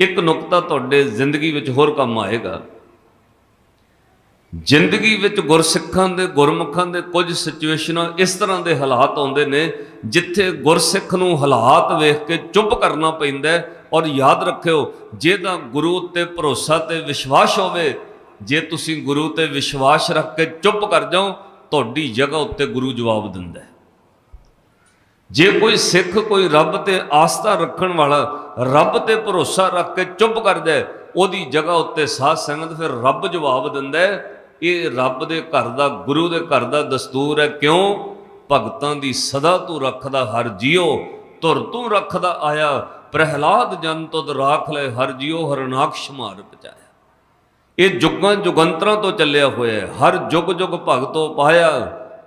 ਇੱਕ ਨੁਕਤਾ ਤੁਹਾਡੇ ਜ਼ਿੰਦਗੀ ਵਿੱਚ ਹੋਰ ਕੰਮ ਆਏਗਾ। ਜ਼ਿੰਦਗੀ ਵਿੱਚ ਗੁਰਸਿੱਖਾਂ ਦੇ, ਗੁਰਮੁਖਾਂ ਦੇ ਕੁਝ ਸਿਚੁਏਸ਼ਨਾਂ ਇਸ ਤਰ੍ਹਾਂ ਦੇ ਹਾਲਾਤ ਆਉਂਦੇ ਨੇ, ਜਿੱਥੇ ਗੁਰਸਿੱਖ ਨੂੰ ਹਾਲਾਤ ਵੇਖ ਕੇ ਚੁੱਪ ਕਰਨਾ ਪੈਂਦਾ ਹੈ ਔਰ ਯਾਦ ਰੱਖਿਓ ਜੇ ਤਾਂ ਗੁਰੂ ਤੇ ਭਰੋਸਾ ਤੇ ਵਿਸ਼ਵਾਸ ਹੋਵੇ, ਜੇ ਤੁਸੀਂ ਗੁਰੂ ਤੇ ਵਿਸ਼ਵਾਸ ਰੱਖ ਕੇ ਚੁੱਪ ਕਰ ਜਾਓ, ਤੁਹਾਡੀ ਜਗ੍ਹਾ ਉੱਤੇ ਗੁਰੂ ਜਵਾਬ ਦਿੰਦਾ ਹੈ। ਜੇ ਕੋਈ ਸਿੱਖ, ਕੋਈ ਰੱਬ ਤੇ ਆਸਥਾ ਰੱਖਣ ਵਾਲਾ ਰੱਬ ਤੇ ਭਰੋਸਾ ਰੱਖ ਕੇ ਚੁੱਪ ਕਰ ਜਾਏ, ਉਹਦੀ ਜਗ੍ਹਾ ਉੱਤੇ ਸਾਧ ਸੰਗਤ ਫਿਰ ਰੱਬ ਜਵਾਬ ਦਿੰਦਾ ਇਹ ਰੱਬ ਦੇ ਘਰ ਦਾ, ਗੁਰੂ ਦੇ ਘਰ ਦਾ ਦਸਤੂਰ ਹੈ। ਕਿਉਂ? ਭਗਤਾਂ ਦੀ ਸਦਾ ਤੂੰ ਰੱਖਦਾ ਹਰ ਜੀਓ, ਧੁਰ ਤੂੰ ਰੱਖਦਾ ਆਇਆ, ਪ੍ਰਹਿਲਾਦ ਜਨ ਤੁਧ ਰਾਖ ਲੈ ਹਰ ਜੀਓ, ਹਰਨਾਕਸ਼ ਮਾਰ ਬਚਾਇਆ ਇਹ ਜੁਗਾਂ ਜੁਗੰਤਰਾਂ ਤੋਂ ਚੱਲਿਆ ਹੋਇਆ ਹਰ ਜੁਗ ਜੁਗ ਭਗਤੋ ਪਾਇਆ,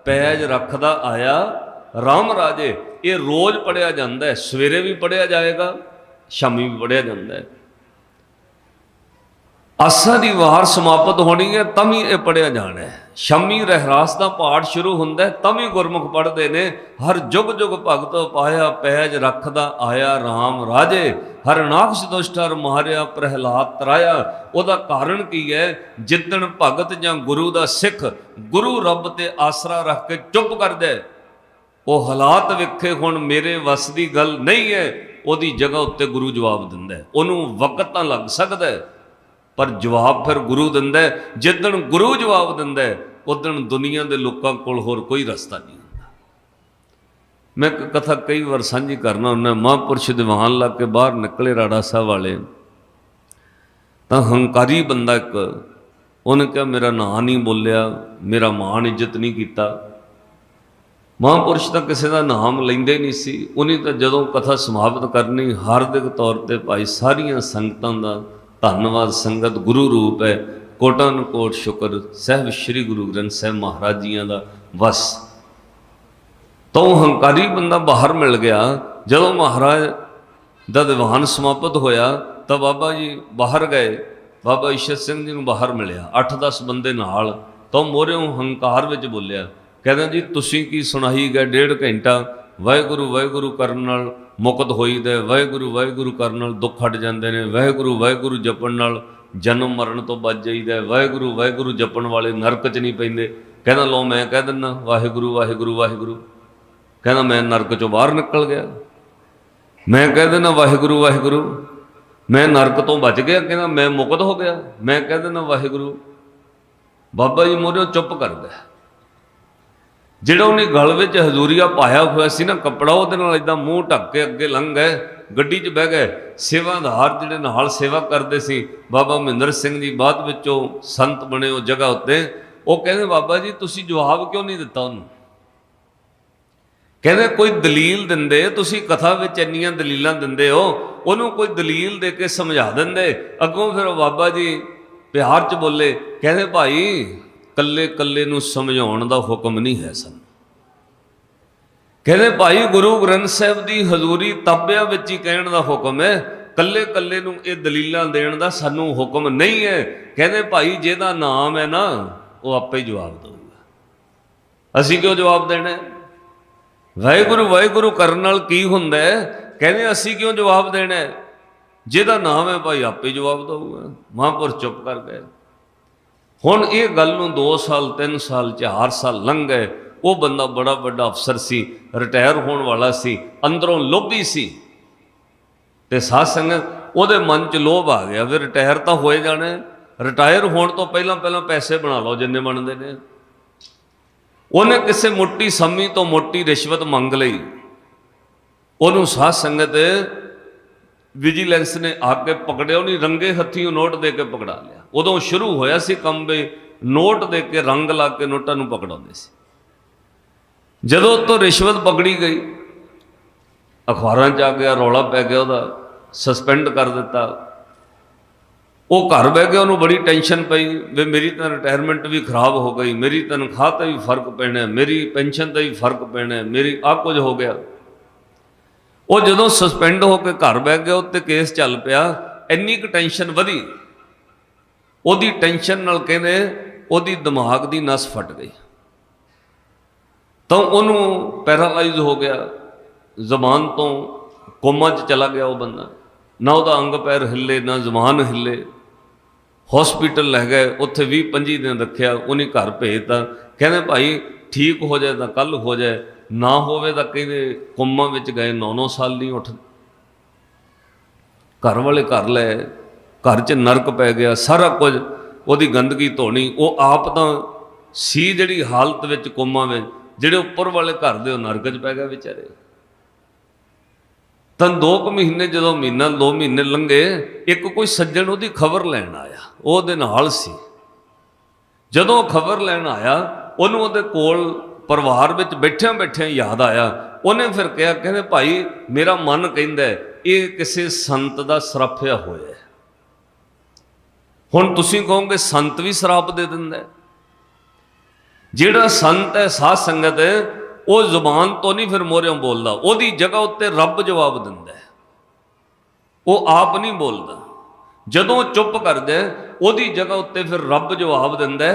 ਪੈਜ ਰੱਖਦਾ ਆਇਆ, ਰਾਮ ਰਾਜੇ ਇਹ ਰੋਜ਼ ਪੜਿਆ ਜਾਂਦਾ ਹੈ, ਸਵੇਰੇ ਵੀ ਪੜਿਆ ਜਾਏਗਾ, ਸ਼ਾਮੀ ਵੀ ਪੜਿਆ ਜਾਂਦਾ ਹੈ। ਆਸਾ ਦੀ ਵਾਰ ਸਮਾਪਤ ਹੋਣੀ ਹੈ, ਤਾਂ ਵੀ ਇਹ ਪੜਿਆ ਜਾਣਾ ਹੈ। ਸ਼ਾਮੀ ਰਹਿਰਾਸ ਦਾ ਪਾਠ ਸ਼ੁਰੂ ਹੁੰਦਾ ਹੈ, ਤਾਂ ਵੀ ਗੁਰਮੁਖ ਪੜਦੇ ਨੇ। ਹਰ ਜੁਗ ਜੁਗ ਭਗਤ ਪਾਇਆ ਪੈਜ ਰੱਖਦਾ ਆਇਆ RAM ਰਾਜੇ। ਹਰ ਨਾਖਸ਼ ਦੁਸ਼ਟਰ ਮਾਰਿਆ ਪ੍ਰਹਿਲਾਦ ਤਰਾਇਆ। ਉਹਦਾ ਕਾਰਨ ਕੀ ਹੈ? ਜਿੱਦਣ ਭਗਤ ਜਾਂ ਗੁਰੂ ਦਾ ਸਿੱਖ, ਗੁਰੂ ਰੱਬ ਤੇ ਆਸਰਾ ਰੱਖ ਕੇ ਚੁੱਪ ਕਰਦਾ ਹੈ ਉਹ ਹਾਲਾਤ ਵੇਖੇ ਹੁਣ ਮੇਰੇ ਵੱਸ ਦੀ ਗੱਲ ਨਹੀਂ ਹੈ, ਉਹਦੀ ਜਗ੍ਹਾ ਉੱਤੇ ਗੁਰੂ ਜਵਾਬ ਦਿੰਦਾ ਉਹਨੂੰ ਵਕਤ ਤਾਂ ਲੱਗ ਸਕਦਾ ਪਰ ਜਵਾਬ ਫਿਰ ਗੁਰੂ ਦਿੰਦਾ ਜਿੱਦਣ ਗੁਰੂ ਜਵਾਬ ਦਿੰਦਾ ਹੈ ਉਦਣ ਦੁਨੀਆ ਦੇ ਲੋਕਾਂ ਕੋਲ ਹੋਰ ਕੋਈ ਰਸਤਾ ਨਹੀਂ ਹੁੰਦਾ। ਮੈਂ ਇੱਕ ਕਥਾ ਕਈ ਵਾਰ ਸਾਂਝੀ ਕਰਨਾ ਹੁੰਦਾ, ਮਹਾਂਪੁਰਸ਼ ਦੀਵਾਨ ਲਾ ਕੇ ਬਾਹਰ ਨਿਕਲੇ ਰਾੜਾ ਸਾਹਿਬ ਵਾਲੇ, ਤਾਂ ਹੰਕਾਰੀ ਬੰਦਾ ਇੱਕ, ਉਹਨੇ ਕਿਹਾ, ਮੇਰਾ ਨਾਂ ਨਹੀਂ ਬੋਲਿਆ, ਮੇਰਾ ਮਾਣ ਇੱਜ਼ਤ ਨਹੀਂ ਕੀਤਾ। ਮਹਾਂਪੁਰਸ਼ ਤਾਂ ਕਿਸੇ ਦਾ ਨਾਮ ਲੈਂਦੇ ਨਹੀਂ ਸੀ। ਉਹਨੇ ਤਾਂ ਜਦੋਂ ਕਥਾ ਸਮਾਪਤ ਕਰਨੀ, ਹਾਰਦਿਕ ਤੌਰ ਤੇ ਭਾਈ ਸਾਰੀਆਂ ਸੰਗਤਾਂ ਦਾ ਧੰਨਵਾਦ। ਸੰਗਤ ਗੁਰੂ ਰੂਪ ਹੈ। ਕੋਟਨ ਕੋਟ ਸ਼ੁਕਰ। ਸਹਿਬ ਸ੍ਰੀ ਗੁਰੂ ਗ੍ਰੰਥ ਸਾਹਿਬ ਮਹਾਰਾਜ ਜੀਆਂ ਦਾ ਵਸ। ਤਾਂ ਉਹ ਹੰਕਾਰੀ ਬੰਦਾ ਬਾਹਰ ਮਿਲ ਗਿਆ। ਜਦੋਂ ਮਹਾਰਾਜ ਦਾ ਦੀਵਾਨ ਸਮਾਪਤ ਹੋਇਆ, ਤਾਂ ਬਾਬਾ ਜੀ ਬਾਹਰ ਗਏ। ਬਾਬਾ ਈਸ਼ਰ ਸਿੰਘ ਜੀ ਨੂੰ ਬਾਹਰ ਮਿਲਿਆ। 8-10 ਬੰਦੇ ਨਾਲ। ਤਾਂ ਮੋਰਿਓਂ ਹੰਕਾਰ ਵਿੱਚ ਬੋਲਿਆ ਕਹਿੰਦਾ ਜੀ, ਤੁਸੀਂ ਕੀ ਸੁਣਾਈ ਗਏ? ਡੇਢ ਘੰਟਾ ਵਾਹਿਗੁਰੂ ਵਾਹਿਗੁਰੂ ਕਰਨ ਨਾਲ ਮੁਕਤ ਹੋਈਦਾ ਵਾਹਿਗੁਰੂ ਵਾਹਿਗੁਰੂ ਕਰਨ ਨਾਲ ਦੁੱਖ ਹਟ ਜਾਂਦੇ ਨੇ। ਵਾਹਿਗੁਰੂ ਵਾਹਿਗੁਰੂ ਜਪਣ ਨਾਲ ਜਨਮ ਮਰਨ ਤੋਂ ਬਚ ਜਾਈਦਾ ਵਾਹਿਗੁਰੂ ਵਾਹਿਗੁਰੂ ਜਪਣ ਵਾਲੇ ਨਰਕ 'ਚ ਨਹੀਂ ਪੈਂਦੇ। ਕਹਿੰਦਾ ਲੋ ਮੈਂ ਕਹਿ ਦਿੰਦਾ, ਵਾਹਿਗੁਰੂ ਵਾਹਿਗੁਰੂ ਵਾਹਿਗੁਰੂ। ਕਹਿੰਦਾ, ਮੈਂ ਨਰਕ 'ਚੋਂ ਬਾਹਰ ਨਿਕਲ ਗਿਆ। ਮੈਂ ਕਹਿ ਦਿੰਦਾ, ਵਾਹਿਗੁਰੂ ਵਾਹਿਗੁਰੂ। ਮੈਂ ਨਰਕ ਤੋਂ ਬਚ ਗਿਆ। ਕਹਿੰਦਾ, ਮੈਂ ਮੁਕਤ ਹੋ ਗਿਆ। ਮੈਂ ਕਹਿ ਦਿੰਦਾ, ਵਾਹਿਗੁਰੂ। ਬਾਬਾ ਜੀ ਮੋਰਿਓ, ਚੁੱਪ ਕਰ ਗਿਆ। ਜਿਹੜਾ ਉਹਨੇ ਗਲ ਵਿੱਚ ਹਜ਼ੂਰੀਆ ਪਾਇਆ ਹੋਇਆ ਸੀ ਨਾ ਕੱਪੜਾ, ਉਹਦੇ ਨਾਲ ਇਦਾਂ ਮੂੰਹ ਢੱਕ ਕੇ ਅੱਗੇ ਲੰਘ ਗਏ, ਗੱਡੀ 'ਚ ਬਹਿ ਗਏ। ਸੇਵਾਦਾਰ ਜਿਹੜੇ ਨਾਲ ਸੇਵਾ ਕਰਦੇ ਸੀ, ਬਾਬਾ ਮਹਿੰਦਰ ਸਿੰਘ ਜੀ ਬਾਅਦ ਵਿੱਚੋਂ ਸੰਤ ਬਣੇ ਉਹ ਜਗ੍ਹਾ ਉੱਤੇ, ਉਹ ਕਹਿੰਦੇ, ਬਾਬਾ ਜੀ, ਤੁਸੀਂ ਜਵਾਬ ਕਿਉਂ ਨਹੀਂ ਦਿੱਤਾ ਉਹਨੂੰ? ਕਹਿੰਦੇ, ਕੋਈ ਦਲੀਲ ਦਿੰਦੇ, ਤੁਸੀਂ ਕਥਾ ਵਿੱਚ ਇੰਨੀਆਂ ਦਲੀਲਾਂ ਦਿੰਦੇ ਹੋ, ਉਹਨੂੰ ਕੋਈ ਦਲੀਲ ਦੇ ਕੇ ਸਮਝਾ ਦਿੰਦੇ। ਅੱਗੋਂ ਫਿਰ ਬਾਬਾ ਜੀ ਪਿਆਰ 'ਚ ਬੋਲੇ, ਕਹਿੰਦੇ ਭਾਈ ਕੱਲੇ ਕੱਲੇ ਨੂੰ ਸਮਝਾਉਣ ਦਾ ਹੁਕਮ ਨਹੀਂ ਹੈ ਸਾਨੂੰ। ਕਹਿੰਦੇ ਭਾਈ ਗੁਰੂ ਗ੍ਰੰਥ ਸਾਹਿਬ ਦੀ ਹਜ਼ੂਰੀ ਤਾਬਿਆਂ ਵਿੱਚ ਹੀ ਕਹਿਣ ਦਾ ਹੁਕਮ ਹੈ ਕੱਲੇ ਕੱਲੇ ਨੂੰ ਇਹ ਦਲੀਲਾਂ ਦੇਣ ਦਾ ਸਾਨੂੰ ਹੁਕਮ ਨਹੀਂ ਹੈ। ਕਹਿੰਦੇ ਭਾਈ ਜਿਹਦਾ ਨਾਮ ਹੈ ਨਾ, ਉਹ ਆਪੇ ਹੀ ਜਵਾਬ ਦੇਊਗਾ। ਅਸੀਂ ਕਿਉਂ ਜਵਾਬ ਦੇਣਾ ਵਾਹਿਗੁਰੂ ਵਾਹਿਗੁਰੂ ਕਰਨ ਨਾਲ ਕੀ ਹੁੰਦਾ ਹੈ? ਕਹਿੰਦੇ ਅਸੀਂ ਕਿਉਂ ਜਵਾਬ ਦੇਣਾ ਜਿਹਦਾ ਨਾਮ ਹੈ ਭਾਈ ਆਪੇ ਜਵਾਬ ਦਊਗਾ। ਮਹਾਂਪੁਰ ਚੁੱਪ ਕਰ ਗਏ। ਹੁਣ ਇਹ ਗੱਲ ਨੂੰ 2 ਸਾਲ 3 ਸਾਲ 4 ਸਾਲ ਲੰਘ ਗਏ। ਉਹ ਬੰਦਾ ਬੜਾ ਵੱਡਾ ਅਫਸਰ ਸੀ, ਰਿਟਾਇਰ ਹੋਣ ਵਾਲਾ ਸੀ, ਅੰਦਰੋਂ ਲੋਭੀ ਸੀ। ਤੇ ਸਾਧ ਸੰਗਤ, ਉਹਦੇ ਮਨ 'ਚ ਲੋਭ ਆ ਗਿਆ ਵੀ ਰਿਟਾਇਰ ਤਾਂ ਹੋਏ ਜਾਣਾ। ਰਿਟਾਇਰ ਹੋਣ ਤੋਂ ਪਹਿਲਾਂ ਪਹਿਲਾਂ ਪੈਸੇ ਬਣਾ ਲਓ ਜਿੰਨੇ ਬਣਦੇ ਨੇ। ਉਹਨੇ ਕਿਸੇ ਮੋਟੀ ਸੰਮੀ ਤੋਂ ਮੋਟੀ ਰਿਸ਼ਵਤ ਮੰਗ ਲਈ। ਉਹਨੂੰ ਸਾਧ ਸੰਗਤ ਵਿਜੀਲੈਂਸ ਨੇ ਆ ਕੇ ਪਕੜਿਆ। ਉਹਨੇ ਰੰਗੇ ਹੱਥੀਂ ਨੋਟ ਦੇ ਕੇ ਪਕੜਾ ਲਿਆ। ਉਦੋਂ ਸ਼ੁਰੂ ਹੋਇਆ ਸੀ ਕੰਮ ਵੀ ਨੋਟ ਦੇ ਕੇ ਰੰਗ ਲਾ ਕੇ ਨੋਟਾਂ ਨੂੰ ਪਕੜਾਉਂਦੇ ਸੀ। ਜਦੋਂ ਤੋਂ ਰਿਸ਼ਵਤ ਪਕੜੀ ਗਈ, ਅਖਬਾਰਾਂ 'ਚ ਆ ਗਿਆ, ਰੌਲਾ ਪੈ ਗਿਆ ਉਹਦਾ ਸਸਪੈਂਡ ਕਰ ਦਿੱਤਾ। ਉਹ ਘਰ ਬਹਿ ਗਿਆ ਉਹਨੂੰ ਬੜੀ ਟੈਨਸ਼ਨ ਪਈ ਵੀ ਮੇਰੀ ਤਾਂ ਰਿਟਾਇਰਮੈਂਟ ਵੀ ਖਰਾਬ ਹੋ ਗਈ, ਮੇਰੀ ਤਨਖਾਹ ਤੇ ਵੀ ਫ਼ਰਕ ਪੈਣਾ, ਮੇਰੀ ਪੈਨਸ਼ਨ ਤੇ ਵੀ ਫ਼ਰਕ ਪੈਣਾ, ਮੇਰੀ ਆ ਕੁਝ ਹੋ ਗਿਆ। ਉਹ ਜਦੋਂ ਸਸਪੈਂਡ ਹੋ ਕੇ ਘਰ ਬਹਿ ਗਿਆ, ਉੱਤੇ ਕੇਸ ਚੱਲ ਪਿਆ, ਇੰਨੀ ਕੁ ਟੈਨਸ਼ਨ ਵਧੀ। ਉਹਦੀ ਟੈਨਸ਼ਨ ਨਾਲ ਕਹਿੰਦੇ ਉਹਦੀ ਦਿਮਾਗ ਦੀ ਨਸ ਫਟ ਗਈ। ਤਾਂ ਉਹਨੂੰ ਪੈਰਾਲਾਈਜ਼ ਹੋ ਗਿਆ। ਜ਼ਬਾਨ ਤੋਂ ਕੋਮਾ 'ਚ ਚਲਾ ਗਿਆ ਉਹ ਬੰਦਾ। ਨਾ ਉਹਦਾ ਅੰਗ ਪੈਰ ਹਿੱਲੇ, ਨਾ ਜ਼ੁਬਾਨ ਹਿੱਲੇ। ਹਸਪੀਟਲ ਲੈ ਗਏ, ਉੱਥੇ 20 25 ਦਿਨ ਰੱਖਿਆ, ਉਹਨੇ ਘਰ ਭੇਜਤਾ। ਕਹਿੰਦੇ ਭਾਈ ਠੀਕ ਹੋ ਜਾਏ ਤਾਂ ਕੱਲ ਹੋ ਜਾਏ, ਨਾ ਹੋਵੇ ਤਾਂ ਕਹਿੰਦੇ ਕੁੰਮਾਂ ਵਿੱਚ ਗਏ 9-9 ਸਾਲ ਨਹੀਂ ਉੱਠ ਘਰ ਵਾਲੇ ਘਰ ਲੈ ਘਰ 'ਚ ਨਰਕ ਪੈ ਗਿਆ, ਸਾਰਾ ਕੁਝ, ਉਹਦੀ ਗੰਦਗੀ ਧੋਣੀ, ਉਹ ਆਪ ਤਾਂ ਸੀ ਜਿਹੜੀ ਹਾਲਤ ਵਿੱਚ ਕੋਮਾ ਵਿੱਚ, ਜਿਹੜੇ ਉੱਪਰ ਵਾਲੇ ਘਰ ਦੇ ਉਹ ਨਰਕ 'ਚ ਪੈ ਗਿਆ ਵਿਚਾਰੇ। ਤਾਂ 2 ਕੁ ਮਹੀਨੇ ਜਦੋਂ ਮਹੀਨਾ 2 ਮਹੀਨੇ ਲੰਘੇ, ਇੱਕ ਕੋਈ ਸੱਜਣ ਉਹਦੀ ਖਬਰ ਲੈਣ ਆਇਆ, ਉਹ ਉਹਦੇ ਨਾਲ ਸੀ। ਜਦੋਂ ਖਬਰ ਲੈਣ ਆਇਆ, ਉਹਨੂੰ ਉਹਦੇ ਕੋਲ ਪਰਿਵਾਰ ਵਿੱਚ ਬੈਠਿਆਂ ਬੈਠਿਆਂ ਯਾਦ ਆਇਆ। ਉਹਨੇ ਫਿਰ ਕਿਹਾ, ਕਹਿੰਦੇ ਭਾਈ, ਮੇਰਾ ਮਨ ਕਹਿੰਦਾ, ਇਹ ਕਿਸੇ ਸੰਤ ਦਾ ਸਰਾਫਿਆ ਹੋਇਆ। ਹੁਣ ਤੁਸੀਂ ਕਹੋਗੇ ਸੰਤ ਵੀ ਸਰਾਪ ਦੇ ਦਿੰਦਾ ਜਿਹੜਾ ਸੰਤ ਹੈ, ਸਾਧ ਸੰਗਤ ਉਹ ਜ਼ੁਬਾਨ ਤੋਂ ਨਹੀਂ ਫਿਰ ਮੋਰਿਓਂ ਬੋਲਦਾ। ਉਹਦੀ ਜਗ੍ਹਾ ਉੱਤੇ ਰੱਬ ਜਵਾਬ ਦਿੰਦਾ ਉਹ ਆਪ ਨਹੀਂ ਬੋਲਦਾ। ਜਦੋਂ ਚੁੱਪ ਕਰਦਾ ਉਹਦੀ ਜਗ੍ਹਾ ਉੱਤੇ ਫਿਰ ਰੱਬ ਜਵਾਬ ਦਿੰਦਾ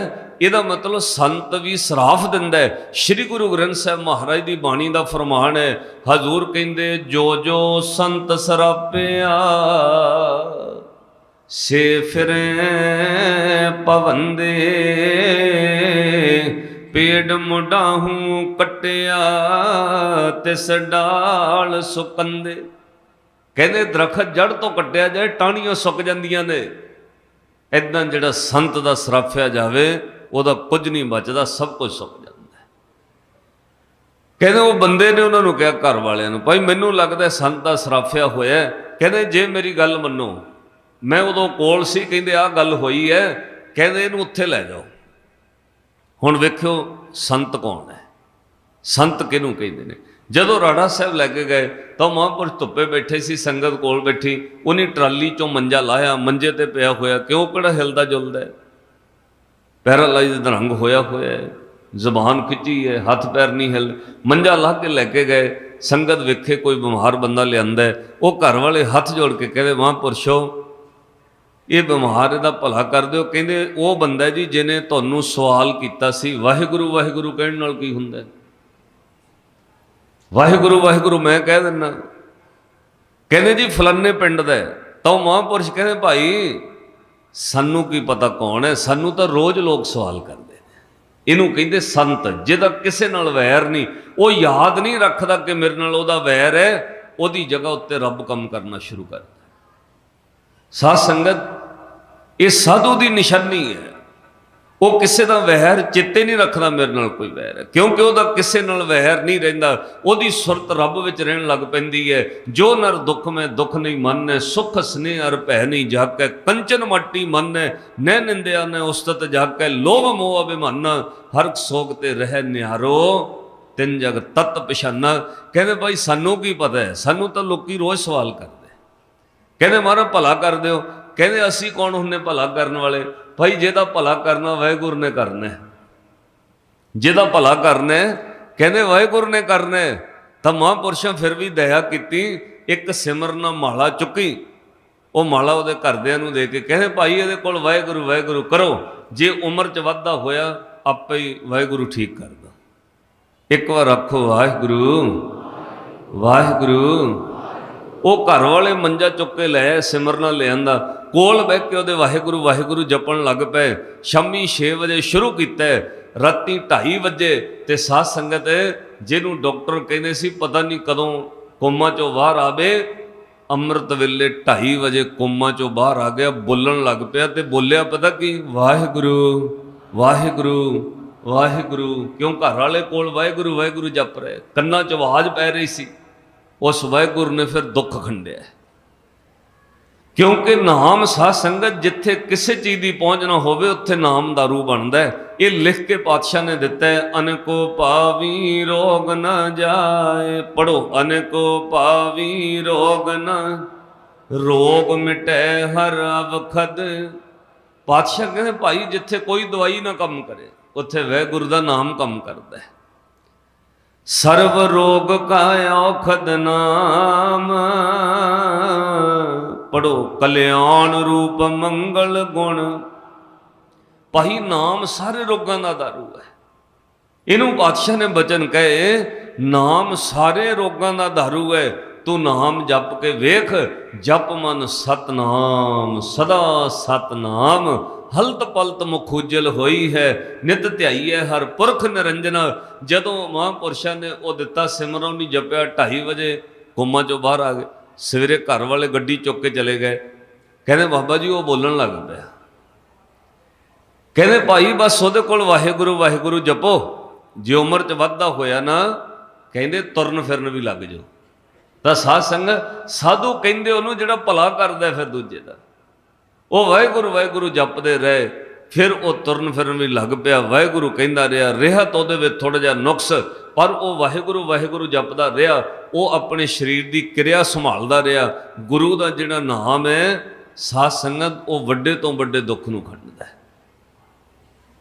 ਇਹਦਾ ਮਤਲਬ ਸੰਤ ਵੀ ਸਰਾਫ ਦਿੰਦਾ ਸ੍ਰੀ ਗੁਰੂ ਗ੍ਰੰਥ ਸਾਹਿਬ ਮਹਾਰਾਜ ਦੀ ਬਾਣੀ ਦਾ ਫਰਮਾਨ ਹੈ, ਹਜ਼ੂਰ ਕਹਿੰਦੇ ਜੋ ਜੋ ਸੰਤ ਸਰਾਪਿਆ ਸੇ ਫਿਰੇ ਪਵੰਦੇ ਪੇੜ ਮੁਡਾਹੂ ਕਟਿਆ ਤਿਸ ਡਾਲ ਸੁਕੰਦੇ। ਕਹਿੰਦੇ ਦਰਖਤ ਜੜ ਤੋਂ ਕੱਟਿਆ ਜਾਏ, ਟਾਹਣੀਆਂ ਸੁੱਕ ਜਾਂਦੀਆਂ ਨੇ। ਇਦਾਂ ਜਿਹੜਾ ਸੰਤ ਦਾ ਸਰਾਫਿਆ ਜਾਵੇ, ਉਹਦਾ ਕੁਝ ਨਹੀਂ ਬਚਦਾ, ਸਭ ਕੁਝ ਸੁੱਕ ਜਾਂਦਾ ਕਹਿੰਦੇ ਉਹ ਬੰਦੇ ਨੇ ਉਹਨਾਂ ਨੂੰ ਕਿਹਾ ਘਰ ਵਾਲਿਆਂ ਨੂੰ, ਭਾਈ ਮੈਨੂੰ ਲੱਗਦਾ ਸੰਤ ਦਾ ਸਰਾਫਿਆ ਹੋਇਆ ਕਹਿੰਦੇ, ਜੇ ਮੇਰੀ ਗੱਲ ਮੰਨੋ ਮੈਂ ਉਦੋਂ ਕੋਲ ਸੀ, ਕਹਿੰਦੇ ਆਹ ਗੱਲ ਹੋਈ ਹੈ, ਕਹਿੰਦੇ ਇਹਨੂੰ ਉੱਥੇ ਲੈ ਜਾਓ। ਹੁਣ ਵੇਖਿਓ ਸੰਤ ਕੌਣ ਹੈ? ਸੰਤ ਕਿਹਨੂੰ ਕਹਿੰਦੇ ਨੇ? ਜਦੋਂ ਰਾੜਾ ਸਾਹਿਬ ਲੈ ਕੇ ਗਏ, ਤਾਂ ਮਹਾਂਪੁਰਸ਼ ਧੁੱਪੇ ਬੈਠੇ ਸੀ, ਸੰਗਤ ਕੋਲ ਬੈਠੀ, ਉਹਨੇ ਟਰਾਲੀ ਚੋਂ ਮੰਜਾ ਲਾਇਆ, ਮੰਜੇ ਤੇ ਪਿਆ ਹੋਇਆ, ਕਿਉਂ ਕਿਹੜਾ ਹਿਲਦਾ ਜੁਲਦਾ ਹੈ? ਪੈਰਾਲਾਈਜ਼ ਦਾ ਰੰਗ ਹੋਇਆ ਹੋਇਆ ਜ਼ਬਾਨ ਖਿੱਚੀ ਹੈ, ਹੱਥ ਪੈਰ ਨਹੀਂ ਹਿਲ ਮੰਜਾ ਲਾ ਕੇ ਲੈ ਕੇ ਗਏ, ਸੰਗਤ ਵੇਖੇ ਕੋਈ ਬਿਮਾਰ ਬੰਦਾ ਲਿਆਂਦਾ ਉਹ ਘਰ ਵਾਲੇ ਹੱਥ ਜੋੜ ਕੇ ਕਹਿੰਦੇ, ਮਹਾਂਪੁਰਸ਼ੋ ਇਹ ਬਿਮਾਰ ਇਹਦਾ ਭਲਾ ਕਰ ਦਿਓ ਕਹਿੰਦੇ ਉਹ ਬੰਦਾ ਜੀ ਜਿਹਨੇ ਤੁਹਾਨੂੰ ਸਵਾਲ ਕੀਤਾ ਸੀ, ਵਾਹਿਗੁਰੂ ਵਾਹਿਗੁਰੂ ਕਹਿਣ ਨਾਲ ਕੀ ਹੁੰਦਾ? ਵਾਹਿਗੁਰੂ ਵਾਹਿਗੁਰੂ ਮੈਂ ਕਹਿ ਦਿੰਦਾ ਕਹਿੰਦੇ ਜੀ ਫਲਾਨੇ ਪਿੰਡ ਦਾ ਤਾਂ ਉਹ ਮਹਾਂਪੁਰਸ਼ ਕਹਿੰਦੇ, ਭਾਈ, ਸਾਨੂੰ ਕੀ ਪਤਾ ਕੌਣ ਹੈ? ਸਾਨੂੰ ਤਾਂ ਰੋਜ਼ ਲੋਕ ਸਵਾਲ ਕਰਦੇ ਨੇ। ਇਹਨੂੰ ਕਹਿੰਦੇ ਸੰਤ, ਜਿਹਦਾ ਕਿਸੇ ਨਾਲ ਵੈਰ ਨਹੀਂ। ਉਹ ਯਾਦ ਨਹੀਂ ਰੱਖਦਾ ਕਿ ਮੇਰੇ ਨਾਲ ਉਹਦਾ ਵੈਰ ਹੈ। ਉਹਦੀ ਜਗ੍ਹਾ ਉੱਤੇ ਰੱਬ ਕੰਮ ਕਰਨਾ ਸ਼ੁਰੂ ਕਰ ਸਾਧ ਸੰਗਤ, ਇਹ ਸਾਧੂ ਦੀ ਨਿਸ਼ਾਨੀ ਹੈ। ਉਹ ਕਿਸੇ ਦਾ ਵਹਿਰ ਚਿੱਤੇ ਨਹੀਂ ਰੱਖਦਾ ਮੇਰੇ ਨਾਲ ਕੋਈ ਵਹਿਰ। ਹੈ ਕਿਉਂਕਿ ਉਹਦਾ ਕਿਸੇ ਨਾਲ ਵਹਿਰ ਨਹੀਂ ਰਹਿੰਦਾ, ਉਹਦੀ ਸੁਰਤ ਰੱਬ ਵਿੱਚ ਰਹਿਣ ਲੱਗ ਪੈਂਦੀ ਹੈ। ਜੋ ਨਰ ਦੁੱਖ ਮੈਂ, ਦੁੱਖ ਨਹੀਂ ਮੰਨੈ, ਸੁਖ ਸਨੇਹ ਅਰ ਭੈ ਨਹੀਂ ਜਾਕੈ ਕੰਚਨ ਮਾਟੀ ਮੰਨੈ ਨੈ ਨਿੰਦਿਆ ਨੈ ਉਸਤਤ ਜਾਕੈ ਲੋਭ ਮੋਹ ਅਭਿਮਾਨਾ, ਹਰ ਸੋਗ ਤੇ ਰਹਿ ਨਿਹਾਰੋ, ਤਿੰਨ ਜਗ ਤਤ ਪਛਾਨਾ। ਕਹਿੰਦੇ ਭਾਈ, ਸਾਨੂੰ ਕੀ ਪਤਾ ਹੈ? ਸਾਨੂੰ ਤਾਂ ਲੋਕੀ ਰੋਜ਼ ਸਵਾਲ ਕਰਦੇ। ਕਹਿੰਦੇ ਮਹਾਰਾਜ ਭਲਾ ਕਰ ਦਿਓ। ਕਹਿੰਦੇ ਅਸੀਂ ਕੌਣ ਹੁੰਨੇ ਭਲਾ ਕਰਨ ਵਾਲੇ? ਭਾਈ ਜਿਹਦਾ ਭਲਾ ਕਰਨਾ ਵਾਹਿਗੁਰੂ ਨੇ ਕਰਨਾ ਜਿਹਦਾ ਭਲਾ ਕਰਨਾ ਕਹਿੰਦੇ ਵਾਹਿਗੁਰੂ ਨੇ ਕਰਨਾ ਤਾਂ ਮਹਾਂਪੁਰਸ਼ਾਂ ਫਿਰ ਵੀ ਦਇਆ ਕੀਤੀ, ਇੱਕ ਸਿਮਰਨਾ ਮਾਲਾ ਚੁੱਕੀ। ਉਹ ਮਾਲਾ ਉਹਦੇ ਘਰਦਿਆਂ ਨੂੰ ਦੇ ਕੇ ਕਹਿੰਦੇ, ਭਾਈ ਇਹਦੇ ਕੋਲ ਵਾਹਿਗੁਰੂ ਵਾਹਿਗੁਰੂ ਕਰੋ। ਜੇ ਉਮਰ 'ਚ ਵਾਧਾ ਹੋਇਆ, ਆਪੇ ਹੀ ਵਾਹਿਗੁਰੂ ਠੀਕ ਕਰਦਾ। ਇੱਕ ਵਾਰ ਆਖੋ, ਵਾਹਿਗੁਰੂ ਵਾਹਿਗੁਰੂ। ਉਹ ਘਰ ਵਾਲੇ ਮੰਜਾ ਚੁੱਕ ਕੇ ਲੈ ਸਿਮਰਨਾ ਲਿਆਂਦਾ। ਕੋਲ ਬਹਿ ਕੇ ਉਹਦੇ ਵਾਹਿਗੁਰੂ ਵਾਹਿਗੁਰੂ ਜਪਣ ਲੱਗ ਪਏ। ਸ਼ਾਮੀ 6 ਵਜੇ ਸ਼ੁਰੂ ਕੀਤਾ ਰਾਤੀ 2:30 ਵਜੇ ਤੇ ਸਾਧ ਸੰਗਤ ਜਿਹਨੂੰ ਡਾਕਟਰ ਕਹਿੰਦੇ ਸੀ, ਪਤਾ ਨਹੀਂ ਕਦੋਂ ਕੋਮਾ ਚੋਂ ਬਾਹਰ ਆਵੇ ਅੰਮ੍ਰਿਤ ਵੇਲੇ 2:30 ਵਜੇ ਕੋਮਾ ਚੋਂ ਬਾਹਰ ਆ ਗਿਆ, ਬੋਲਣ ਲੱਗ ਪਿਆ ਤੇ ਬੋਲਿਆ, ਪਤਾ ਕੀ? ਵਾਹਿਗੁਰੂ ਵਾਹਿਗੁਰੂ ਵਾਹਿਗੁਰੂ, ਕਿਉਂ ਘਰ ਵਾਲੇ ਕੋਲ ਵਾਹਿਗੁਰੂ ਵਾਹਿਗੁਰੂ ਜਪ ਰਹੇ? ਕੰਨਾਂ 'ਚ ਆਵਾਜ਼ ਪੈ ਰਹੀ ਸੀ। ਉਸ ਵਾਹਿਗੁਰੂ ਨੇ ਫਿਰ ਦੁੱਖ ਖੰਡਿਆ। ਕਿਉਂਕਿ ਨਾਮ ਸਾਧ ਸੰਗਤ ਜਿੱਥੇ ਕਿਸੇ ਚੀਜ਼ ਦੀ ਪਹੁੰਚ ਨਾ ਹੋਵੇ, ਉੱਥੇ ਨਾਮ ਦਾ ਰੂ ਬਣਦਾ ਹੈ। ਇਹ ਲਿਖ ਕੇ ਪਾਤਸ਼ਾਹ ਨੇ ਦਿੱਤਾ ਹੈ, ਅਨਕੋ ਪਾਵੀ ਰੋਗ ਨਾ ਜਾਏ। ਪੜੋ ਅਨਕੋ ਪਾਵੀ ਰੋਗ ਨਾ, ਰੋਗ ਮਿਟੈ ਹਰ ਅਵਖਦ। ਪਾਤਸ਼ਾਹ ਕਹਿੰਦੇ, ਭਾਈ, ਜਿੱਥੇ ਕੋਈ ਦਵਾਈ ਨਾ ਕੰਮ ਕਰੇ, ਉੱਥੇ ਵਹਿਗੁਰੂ ਦਾ ਨਾਮ ਕੰਮ ਕਰਦਾ ਹੈ। ਸਰਬ ਰੋਗ ਕਾ ਔਖਦ ਨਾਮ। ਪੜੋ, ਕਲਿਆਣ ਰੂਪ ਮੰਗਲ ਗੁਣ। ਭਾਈ ਨਾਮ ਸਾਰੇ ਰੋਗਾਂ ਦਾ ਦਾਰੂ ਹੈ। ਇਹਨੂੰ ਬਾਦਸ਼ਾਹ ਨੇ ਬਚਨ ਕਹੇ, ਨਾਮ ਸਾਰੇ ਰੋਗਾਂ ਦਾ ਦਾਰੂ ਹੈ। ਤੂੰ ਨਾਮ ਜਪ ਕੇ ਵੇਖ, ਜਪ ਮਨ ਸਤਨਾਮ, ਸਦਾ ਸਤਨਾਮ। ਹਲਤ ਪਲਤ ਮੁਖੂਜਲ ਹੋਈ ਹੈ, ਨਿਤ ਧਿਆਈਐ ਹਰ ਪੁਰਖ ਨਿਰੰਜਨਾ। ਜਦੋਂ ਮਹਾਂਪੁਰਸ਼ਾਂ ਨੇ ਉਹ ਦਿੱਤਾ ਸਿਮਰਨ ਨਹੀਂ ਜਪਿਆ 2:30 ਵਜੇ ਕੋਮਾ ਚੋਂ ਬਾਹਰ ਆ ਗਏ। ਸਵੇਰੇ ਘਰ ਵਾਲੇ ਗੱਡੀ ਚੁੱਕ ਕੇ ਚਲੇ ਗਏ। ਕਹਿੰਦੇ, ਬਾਬਾ ਜੀ, ਉਹ ਬੋਲਣ ਲੱਗ ਪਿਆ। ਕਹਿੰਦੇ, ਭਾਈ, ਬਸ ਉਹਦੇ ਕੋਲ ਵਾਹਿਗੁਰੂ ਵਾਹਿਗੁਰੂ ਜਪੋ। ਜੇ ਉਮਰ 'ਚ ਵਾਧਾ ਹੋਇਆ ਨਾ, ਕਹਿੰਦੇ, ਤੁਰਨ ਫਿਰਨ ਵੀ ਲੱਗ ਜਾਓ। ਤਾਂ ਸਾਧ ਸੰਗ ਸਾਧੂ ਕਹਿੰਦੇ ਉਹਨੂੰ ਜਿਹੜਾ ਭਲਾ ਕਰਦਾ ਫਿਰ ਦੂਜੇ ਦਾ। ਉਹ ਵਾਹਿਗੁਰੂ ਵਾਹਿਗੁਰੂ ਜਪਦੇ ਰਹੇ, ਫਿਰ ਉਹ ਤੁਰਨ ਫਿਰਨ ਵੀ ਲੱਗ ਪਿਆ। ਵਾਹਿਗੁਰੂ ਕਹਿੰਦਾ ਰਿਹਾ ਰਿਹਾ ਤਾਂ ਉਹਦੇ ਵਿੱਚ ਥੋੜਾ ਜਿਹਾ ਨੁਕਸ, ਪਰ ਉਹ ਵਾਹਿਗੁਰੂ ਵਾਹਿਗੁਰੂ ਜਪਦਾ ਰਿਹਾ। ਉਹ ਆਪਣੇ ਸਰੀਰ ਦੀ ਕਿਰਿਆ ਸੰਭਾਲਦਾ ਰਿਹਾ। ਗੁਰੂ ਦਾ ਜਿਹੜਾ ਨਾਮ ਹੈ, ਸਾਧ ਸੰਗਤ, ਉਹ ਵੱਡੇ ਤੋਂ ਵੱਡੇ ਦੁੱਖ ਨੂੰ ਖੰਡਦਾ ਹੈ।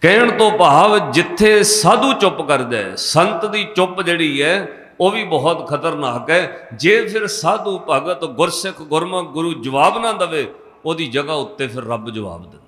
ਕਹਿਣ ਤੋਂ ਭਾਵ ਜਿੱਥੇ ਸਾਧੂ ਚੁੱਪ ਕਰਦਾ ਹੈ, ਸੰਤ ਦੀ ਚੁੱਪ ਜਿਹੜੀ ਹੈ, ਉਹ ਵੀ ਬਹੁਤ ਖਤਰਨਾਕ ਹੈ। ਜੇ ਫਿਰ ਸਾਧੂ ਭਗਤ, ਗੁਰਸਿੱਖ, ਗੁਰਮੁਖ, ਗੁਰੂ ਜਵਾਬ ਨਾ ਦਵੇ ਉਹਦੀ ਜਗ੍ਹਾ ਉੱਤੇ ਫਿਰ ਰੱਬ ਜਵਾਬ ਦਿੰਦਾ।